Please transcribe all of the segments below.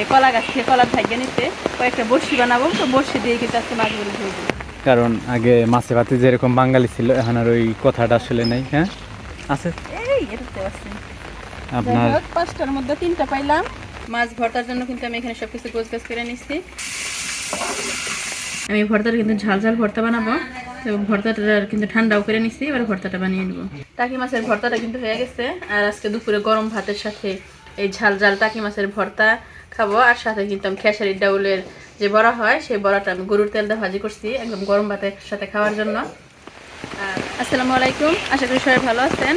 এই কলা গাছ থেকে কলার ভাগ্যে নিতে কয়েকটা বড়শি বানাবো। তো বড়শি দিয়ে কিন্তু আজকে মাছগুলো ধরবো। কারণ আগে মাছে ভাতে যেরকম বাঙালি ছিল এখন আর ওই কথাটা আসলে নেই হ্যাঁ? আছে? এই এটাতে আছে। আপনার পাঁচটার মধ্যে তিনটা পাইলাম। মাছ ভর্তার জন্য কিন্তু আমি এখানে সব কিছু গোছ গাছ করে নিচ্ছি আমি ভর্তার কিন্তু ঝাল ঝাল ভর্তা বানাবো। তো ভর্তাটা কিন্তু ঠান্ডাও করে নিচ্ছি এবার ভর্তাটা বানিয়ে নেব। টাকি মাছের ভর্তাটা কিন্তু হয়ে গেছে। আর আজকে দুপুরে গরম ভাতের সাথে এই ঝাল ঝাল টাকি মাছের ভর্তা খাব, আর সাথে কিন্তু আমি খেসারির ডাউলের যে বড়া হয়, সেই বড়াটা আমি গরুর তেল দিয়ে ভাজি করছি, একদম গরম ভাতের সাথে খাওয়ার জন্য। আসসালামু আলাইকুম, আশা করি সবাই ভালো আছেন।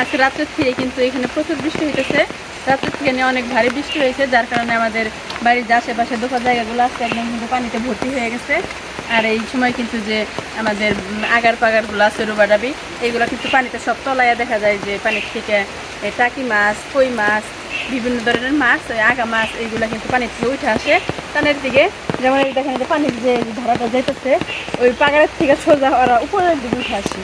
আজকে রাত্রের থেকে কিন্তু এখানে প্রচুর বৃষ্টি হইতেছে। রাত্রের থেকে নিয়ে অনেক ভারী বৃষ্টি হয়েছে, যার কারণে আমাদের বাড়ির যে আশেপাশে দোকান জায়গাগুলো আছে একদম কিন্তু পানিতে ভর্তি হয়ে গেছে। আর এই সময় কিন্তু যে আমাদের আগার পাগারগুলো আছে রুবাডাবি এইগুলো কিন্তু পানিতে সব তলায় দেখা যায় যে পানির থেকে টাকি মাছ, কই মাছ বিভিন্ন ধরনের মাছ ওই আগা মাছ, এইগুলো কিন্তু পানির থেকে উঠে আসে। কানের দিকে, যেমন এই দেখেন পানির যে ধারাটা যাইতেছে, ওই পাগারের থেকে সোজা ওরা উপরের দিকে উঠে আসে।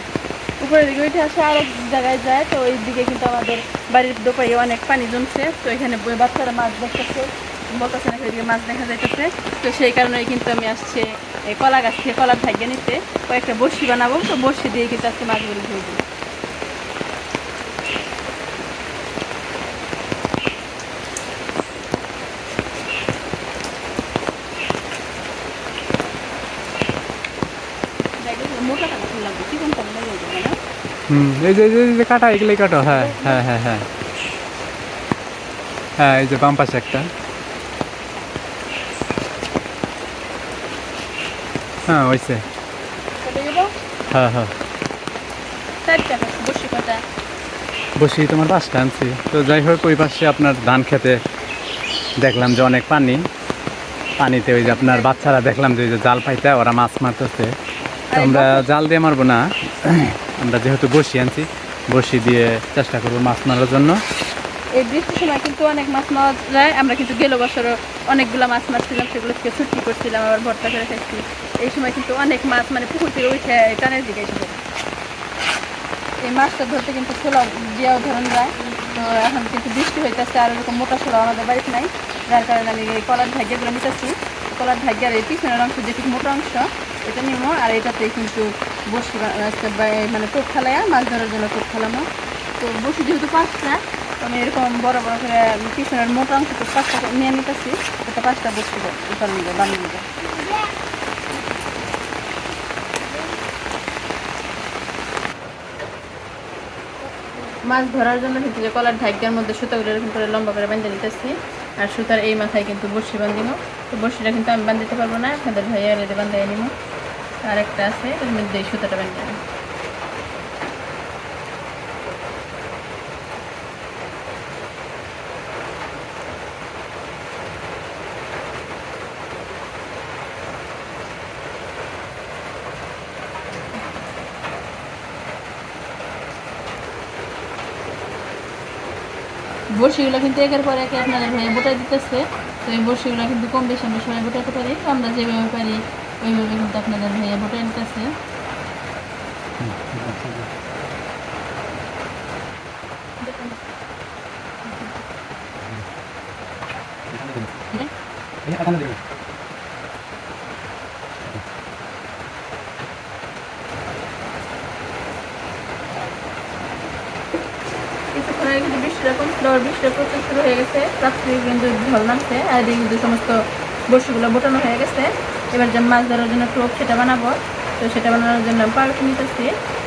উপরের দিকে উঠে আসে আর এক জায়গায় যায়, তো ওই দিকে কিন্তু আমাদের বাড়ির দোপাই অনেক পানি জমছে। তো এখানে বাচ্চারা মাছ দেখতেছে বলতেছে না সেদিকে মাছ দেখা যাইতেছে। তো সেই কারণে কিন্তু আমি আসছে এই কলা গাছ থেকে, কলার ভাগ্যে নিতে। কয়েকটা বড়শি বানাবো, তো বড়শি দিয়ে কিন্তু আজকে মাছগুলো ধরবো দেখো, মোটা টাকা লাগবে চিকন টাকা লাগবে না হুম এই যে এই যে- কাটা এগুলোই কাটো হ্যাঁ হ্যাঁ হ্যাঁ হ্যাঁ। হ্যাঁ এই যে বাম পাশে একটা। হ্যাঁ ওইসে হ্যাঁ হ্যাঁ। বসি তোমার পাঁচটা আনছি। তো যাই হোক ওই পাশে আপনার ধান খেতে দেখলাম যে অনেক পানি। পানিতে ওই যে আপনার বাচ্চারা দেখলাম যে ওই যে জাল পাইতে ওরা মাছ মারতেছে। আমরা জাল দিয়ে মারবো না। আমরা যেহেতু বসি আনছি, বসি দিয়ে চেষ্টা করব মাছ মারার জন্য। এই বৃষ্টির সময় কিন্তু অনেক মাছ মারা যায়। আমরা কিন্তু গেল বছরও অনেকগুলো মাছ মারছিলাম, সেগুলো থেকে ছুটি করছিলাম, আবার ভর্তা করে খাইছি। এই সময় কিন্তু অনেক মাছ মানে পুকুর থেকে উঠে টানের দিকে এসে এই মাছটা ধরতে কিন্তু ছোলা দিয়েও ধরন যায়। তো এখন কিন্তু বৃষ্টি হইতেছে আর এরকম মোটা ছোলা আমাদের বাড়িতে নাই। যার কারণে আমি এই কলার ভাগ্যগুলো নিতেছি। কলার ভাগ্যের এই পিছনের অংশ যেটুকু মোটা অংশ, এটা নিবো আর এটাতে কিন্তু বসি আজকে মানে টোপ ফেলাইয়া মাছ ধরার জন্য টোপ ফেলামো। তো বসি যেহেতু পাঁচটা আমি এরকম বড় বড় করে পিছনের মোটা অংশ তো পাঁচটা নিয়ে নিতেছি এটা পাঁচটা বসি উঠানো নিবে বানিয়ে নিবে। মাছ ধরার জন্য কিন্তু যে কলার ঢাকিয়ার মধ্যে সুতাগুলো এরকম করে লম্বা করে বেঁধে নিতেছি, আর সুতার এই মাথায় কিন্তু বসি বান্ধিব তো বসিটা কিন্তু আমি বান্ধিতে পারব না, আপনাদের ভাইয়া বান্ধাই নিব আর একটা আছে এর মধ্যে এই সুতাটা বেঁধে নিব। বড়শিগুলো কিন্তু একের পর একে আপনাদের ভাইয়া বোটাই দিতেছে, তো এই বড়শিগুলো কিন্তু কম বেশি আমরা সবাই বোটাতে পারি। আমরা যেভাবে পারি ওইভাবে কিন্তু আপনাদের ভাইয়া বৃষ্টিটা কমছিল আর বৃষ্টিটা প্রচুর শুরু হয়ে গেছে রাত্রি কিন্তু ঝল নামছে, আর এদিকে কিন্তু সমস্ত বড়শিগুলো বোটানো হয়ে গেছে। এবার যে মাছ ধরার জন্য টোপ সেটা বানাবো। তো সেটা বানানোর জন্য পাউরুটি নিতেছি।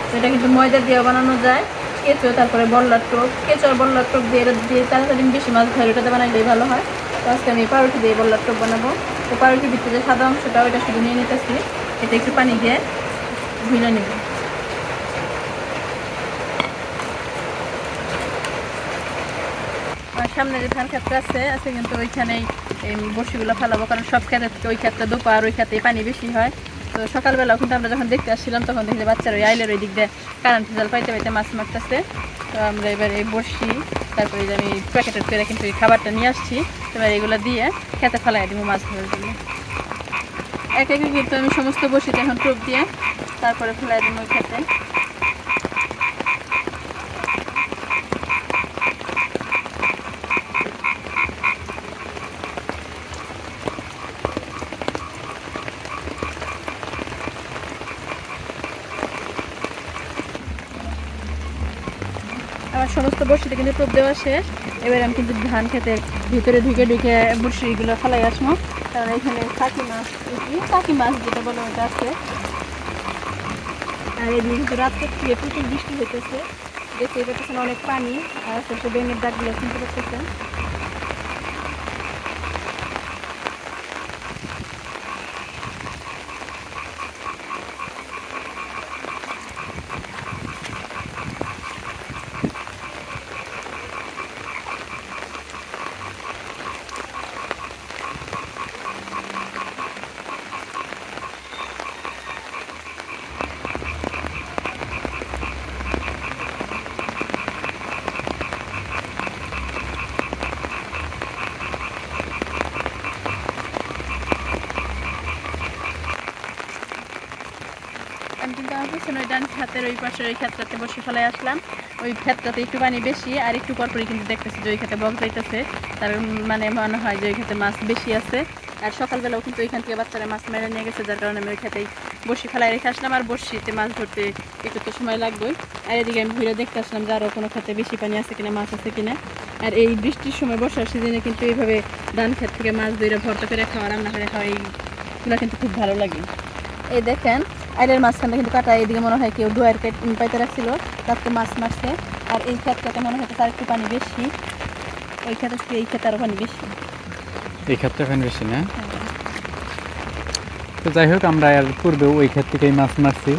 তো এটা কিন্তু ময়দা দিয়েও বানানো যায়। কেঁচো, তারপরে বল্লার টোপ। কেঁচো আর বল্লার টোপ দিয়ে দিয়ে তাড়াতাড়ি বেশি মাছ ধরে ওটাতে বানাইলেই ভালো হয়। তো আজকে আমি পাউরুটি দিয়ে বল্লার টোপ বানাবো। তো পাউরুটির ভিতরে যে সাদা অংশটা, ওইটা শুধু নিয়ে নিতেছি। এটা একটু পানি দিয়ে ধুলে নেব। সামনে যে ধান ক্ষেত্র আছে আছে কিন্তু ওইখানেই এই বসিগুলো ফেলাবো, কারণ সব ক্ষেতের ওই ক্ষেত্রে দোপা আর ওই ক্ষেত্রে পানি বেশি হয়। তো সকালবেলাও কিন্তু আমরা যখন দেখতে আসছিলাম, তখন দেখি যে বাচ্চারা ওই আইলের ওই দিক দিয়ে কারেন্ট জাল পাইতে পাইতে মাছ মারতেছে। তো আমরা এবার এই বসি তারপরে যে আমি প্যাকেটের করে কিন্তু এই খাবারটা নিয়ে আসছি। এবার এগুলো দিয়ে খেতে ফেলাই দিব মাছ ধরার জন্য। এক একে কিন্তু আমি সমস্ত বসিতে এখন টোপ দিয়ে তারপরে ফেলাই দিব ওই খেতে সমস্ত কিন্তু টোপ দেওয়া শেষ। এবার আমি কিন্তু ধান খেতে ভিতরে ঢুকে ঢুকে বড়শিগুলো ফেলাই আসব। কারণ এখানে কাকি মাছ কাকি মাছ যেটা বলে ওটা আছে। আর এদিকে কিন্তু রাত্রে থেকে প্রচুর বৃষ্টি হইতেছে। দেখতে পাচ্ছেন অনেক পানি, আর শেষে ব্যাঙের দাগগুলো শুনতে পাচ্ছেন আমি কিন্তু আমার পিছনে ওই হাতের ওই ক্ষেত্রতে বসে ফেলাই আসলাম। ওই ক্ষেত্রতে একটু পানি বেশি, আর একটু পরপরই কিন্তু দেখতেছি যে ওই ক্ষেত্রে বক যাইতেছে। তার মানে মনে হয় যে ওই ক্ষেত্রে মাছ বেশি আছে। আর সকালবেলাও কিন্তু ওইখান থেকে বাচ্চারা মাছ মেরে নিয়ে গেছে, যার কারণে আমি ওই ক্ষেত্রেই বসি ফেলায় রেখে আসলাম। আর বসিতে মাছ ধরতে একটু তো সময় লাগবে। আর এদিকে আমি ঘুরে দেখতে আসলাম যে আরও কোনো ক্ষেত্রে বেশি পানি আছে কিনা, মাছ আছে কিনা। আর এই বৃষ্টির সময় বর্ষার সিজনে কিন্তু এইভাবে ধান ক্ষেত থেকে মাছ ধরে ভর্তা করে খাওয়া রান্না করে খাওয়া, এইগুলো কিন্তু খুব ভালো লাগে। এই দেখেন আইলের মাঝখানটা কিন্তু কাটা এদিকে মনে হয় কেউ ডুয়ার পাইতে রাখছিল তাতে মাছ মারছে। আর এই ক্ষেত্রতে মনে হয় তার একটু পানি বেশি। ওই ক্ষেত্রে এই ক্ষেত্রে আরও পানি বেশি। এই ক্ষেত্রে ফ্যান বেশি না? তো যাই হোক আমরা এর পূর্বেও ওই ক্ষেত থেকেই মাছ মারছি।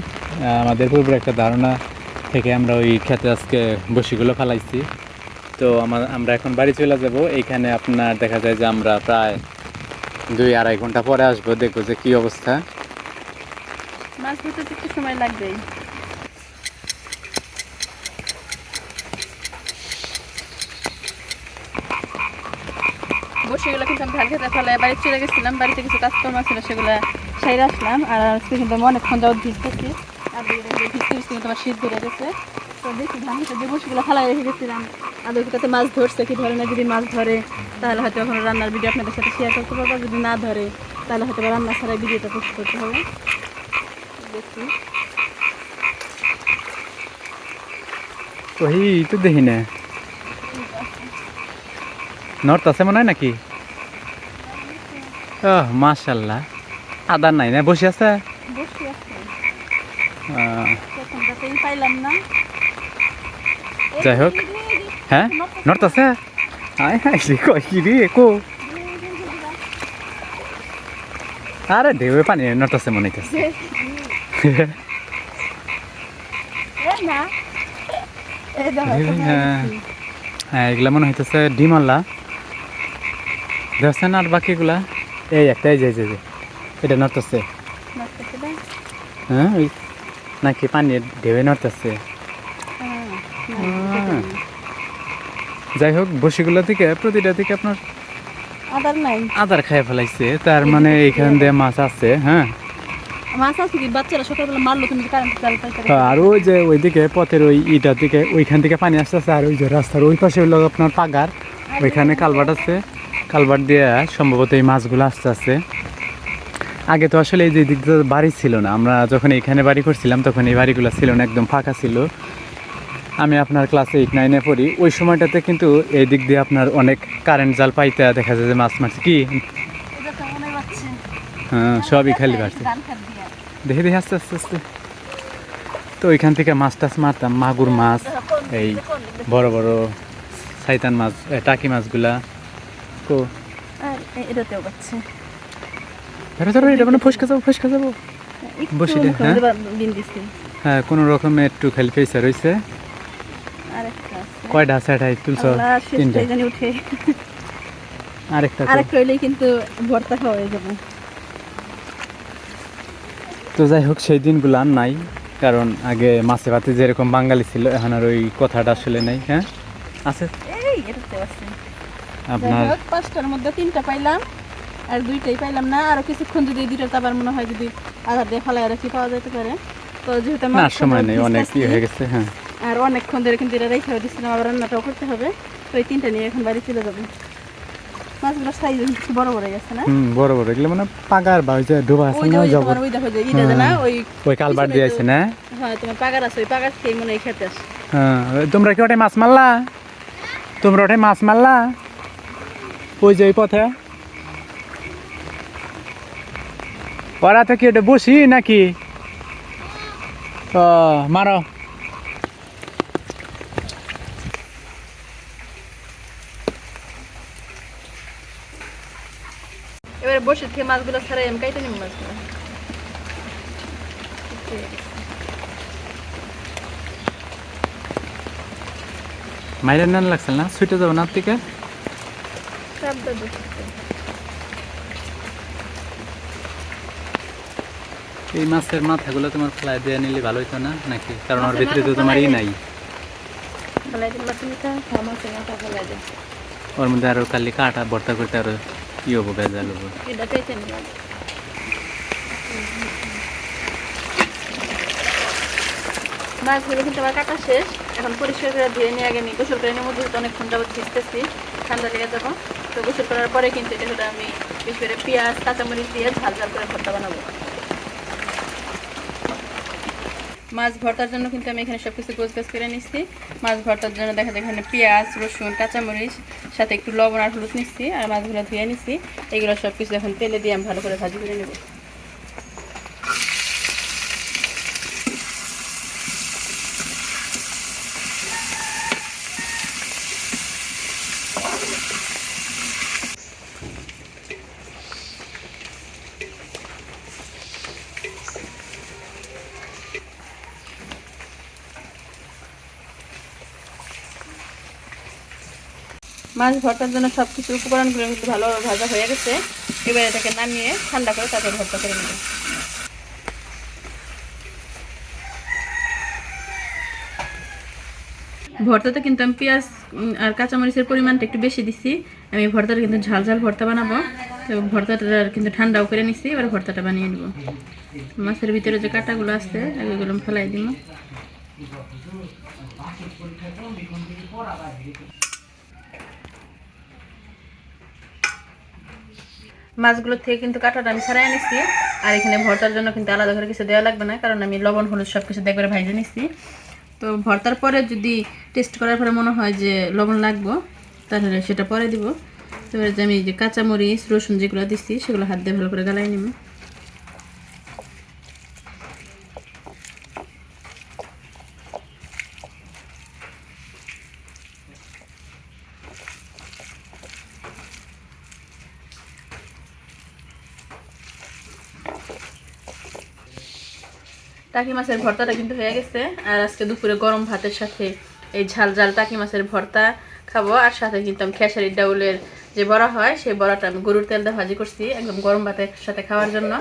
আমাদের পূর্বের একটা ধারণা থেকে আমরা ওই ক্ষেতে আজকে বসিগুলো ফালাইছি। তো আমার আমরা এখন বাড়ি চলে যাব। এইখানে আপনার দেখা যায় যে আমরা প্রায় দুই আড়াই ঘণ্টা পরে আসব দেখব যে কী অবস্থা। মাছ ধরতে একটু সময় লাগবেই। বসেগুলো কিন্তু আমি খেতে ফেলে, বাড়ি চলে গেছিলাম, বাড়িতে কিছু কাজকর্ম ছিল, সেগুলো আসলাম। আর আজকে কিন্তু আমি অনেকক্ষণ আর শীত ধরে গেছে। তো দেখি ধান রেখে গেছিলাম। আর ওইটাতে মাছ ধরছে, কি ধরে না যদি মাছ ধরে, তাহলে হয়তো এখন রান্নার ভিডিও আপনাদের সাথে শেয়ার করতে পারব যদি না ধরে, তাহলে হয়তো রান্না ছাড়াই ভিডিওটা পোস্ট করতে হবে। দেখি। ওই তো দেখি না? নর্থ আছে মনে হয় নাকি? ও মাশাল্লাহ। আদার নাই না? বসে আছে? যাই হোক। হ্যাঁ? নর্থ আছে আয় হাই রে কই কি রে কো? আরে ঢেউয়ে পানি নর্থ আছে মনে হইতেছে। হ্যাঁ। এগুলা মনে হইতেছে ডিমাল্লা দেখছেন আর বাকিগুলা এই একটা এই যে যে। এটা দাও। হ্যাঁ ওই নাকি পানি নর্থ আছে হ্যাঁ। যাই হোক বসিগুলো থেকে প্রতিটা থেকে আপনার আদার নাই আদার খাই ফেলাইছে তার মানে এইখান দিয়ে মাছ আছে হ্যাঁ মাছ আছে কি বাচ্চারা সকালবেলা মারলো তুমি কারেন্ট চাল পাইতে হ্যাঁ, আর ওই যে ওইদিকে পথের ওই ইটার দিকে ওইখান থেকে পানি আসতেছে আর ওই যে রাস্তার ওই পাশে হলো আপনার পাগার। ওইখানে কালভার্ট আছে। কালভার্ট দিয়ে সম্ভবত এই মাছগুলো আসতে আছে। আগে তো আসলে এই যে দিক বাড়ি ছিল না। আমরা যখন এখানে বাড়ি করছিলাম তখন এই বাড়িগুলো ছিল না একদম ফাঁকা ছিল। আমি আপনার ক্লাস এইট নাইনে পড়ি। ওই সময়টাতে কিন্তু এই দিক দিয়ে আপনার অনেক কারেন্ট জাল পাইতে দেখা যায় যে মাছ মারছে। কি? হ্যাঁ সবই খালি দিয়া দেখে দেখে আস্তে আস্তে আস্তে। তো ওইখান থেকে মাছ টাছ মারতাম মাগুর মাছ এই বড় বড় সাইতান মাছ টাকি মাছগুলা। তো আর এটাতেও পাচ্ছে। ধরো ধরো এটা মানে ফসকে যাব ফসকে যাব। বসি হ্যাঁ? হ্যাঁ কোনো রকমে একটু খালি পেয়েছে রয়েছে আরেকটা কয়টা আছে? এটাই তুলছ তিনটে। আরেকটা কিন্তু ভর্তা খাওয়া হয়ে যাবে। তো যাই হোক সেই দিনগুলো আর নাই কারণ আগে মাছে ভাতে যেরকম বাঙালি ছিল এখন আর ওই কথাটা আসলে নেই হ্যাঁ? আছে? আপনার পাঁচটার মধ্যে তিনটা পাইলাম আর দুইটাই পাইলাম না। আরও কিছুক্ষণ যদি দুইটা আবার মনে হয় যদি আধার দিয়ে ফালাই রাখি পাওয়া যেতে পারে। তো যেহেতু না সময় নেই অনেক ইয়ে হয়ে গেছে হ্যাঁ। আর অনেকক্ষণ ধরে কিন্তু এটা রেখে দিচ্ছিলাম আবার রান্নাটাও করতে হবে। তো এই তিনটা নিয়ে এখন বাড়ি চলে যাব। মাছগুলো সাইজ একটু বড় বড় গেছে না? হুম বড় বড়। এগুলো মানে পাগার বা ওই যে ডোবা আছে না ওই যে জবর তোমার ওই দেখো যে ইটা না ওই ওই কালবার দিয়ে আছে না? হ্যাঁ তোমার পাগার আছে ওই পাগার খেয়ে মনে খেতে আসে। হ্যাঁ তোমরা কি ওটাই মাছ মারলা? তোমরা ওটাই মাছ মারলা? ওই যে ওই পথে। ওরা তো কি ওটা বসি নাকি? ও মারো। বসে থেকে মাছগুলো ছাড়াই আমি কাইতে নিব মাছগুলো। মাইরের নান লাগছিল না? সুইটে যাব না থেকে এই মাছের মাথাগুলো তোমার ফেলাই দিয়ে নিলে ভালো হতো না নাকি? কারণ ওর ভিতরে তো তোমার ই নাই। ওর মধ্যে আরও কালি কাটা ভর্তা করতে আরও ই হব বেজাল হব? মাছগুলো কিন্তু আমার কাটা শেষ। এখন পরিষ্কার করে ধুয়ে নিয়ে আগে আমি গোসল করে নেব, যেহেতু অনেকক্ষণ যাব ভিজতেছি ঠান্ডা লেগে যাব। তো গোসল করার পরে কিন্তু এটা আমি বিশেষ করে পেঁয়াজ, কাঁচামরিচ দিয়ে ঝাল ঝাল করে ভর্তা বানাবো। মাছ ভর্তার জন্য কিন্তু আমি এখানে সব কিছু গোছ গাছ করে নিচ্ছি। মাছ ভর্তার জন্য দেখা যায় এখানে পেঁয়াজ, রসুন, কাঁচামরিচ, সাথে একটু লবণ আর হলুদ নিচ্ছি, আর মাছগুলো ধুয়ে নিচ্ছি। এগুলো সব কিছু এখন তেলে দিয়ে আমি ভালো করে ভাজি করে নেব। মাছ ভর্তার জন্য সব কিছু উপকরণগুলো কিন্তু ভালোভাবে ভাজা হয়ে গেছে। এবার এটাকে নামিয়ে ঠান্ডা করে তারপর ভর্তা করে নেব। ভর্তাতে কিন্তু আমি পেঁয়াজ আর কাঁচামরিচের পরিমাণটা একটু বেশি দিছি। আমি ভর্তাটা কিন্তু ঝাল ঝাল ভর্তা বানাবো। তো ভর্তাটা কিন্তু ঠান্ডাও করে নিচ্ছি এবার ভর্তাটা বানিয়ে নেব। মাছের ভিতরে যে কাঁটাগুলো আছে, এগুলো ফেলাই দিব। মাছগুলোর থেকে কিন্তু কাঁটাটা আমি ছাড়াই নিচ্ছি আর এখানে ভর্তার জন্য কিন্তু আলাদা করে কিছু দেওয়া লাগবে না, কারণ আমি লবণ, হলুদ সব কিছু দেখবার ভাইজে নিছি। তো ভর্তার পরে যদি টেস্ট করার পরে মনে হয় যে লবণ লাগবো, তাহলে সেটা পরে দিব। তো আমি যে কাঁচামরিচ, রসুন যেগুলো দিচ্ছি সেগুলো হাত দিয়ে ভালো করে গালাই নিব। টাকি মাছের ভর্তাটা কিন্তু হয়ে গেছে। আর আজকে দুপুরে গরম ভাতের সাথে এই ঝাল ঝাল টাকি মাছের ভর্তা খাব। আর সাথে কিন্তু আমি খেসারির ডাউলের যে বড়া হয়, সেই বড়াটা আমি গরুর তেল দিয়ে ভাজি করছি একদম গরম ভাতের সাথে খাওয়ার জন্য।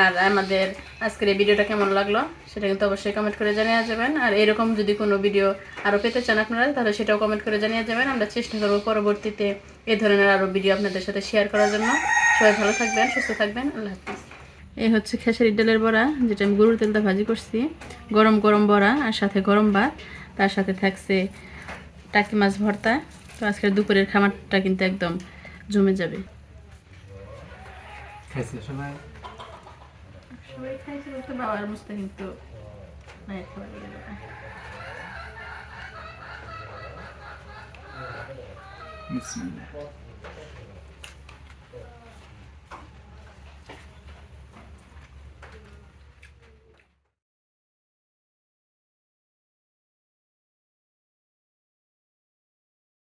আর আমাদের আজকের এই ভিডিওটা কেমন লাগল সেটা কিন্তু অবশ্যই কমেন্ট করে জানিয়ে যাবেন। আর এরকম যদি কোনো ভিডিও আরও পেতে চান আপনারা, তাহলে সেটাও কমেন্ট করে জানিয়ে যাবেন। আমরা চেষ্টা করব পরবর্তীতে এই ধরনের আরও ভিডিও আপনাদের সাথে শেয়ার করার জন্য। সবাই ভালো থাকবেন, সুস্থ থাকবেন। আল্লাহ হাফিজ। এই হচ্ছে খেসারির ডালের বড়া যেটা আমি গরুর তেলটা ভাজি করছি। গরম গরম বড়া আর সাথে গরম ভাত। তার সাথে থাকছে টাকি মাছ ভর্তা। তো আজকের দুপুরের খামারটা কিন্তু একদম জমে যাবে। বাবার মুস্তা কিন্তু নাই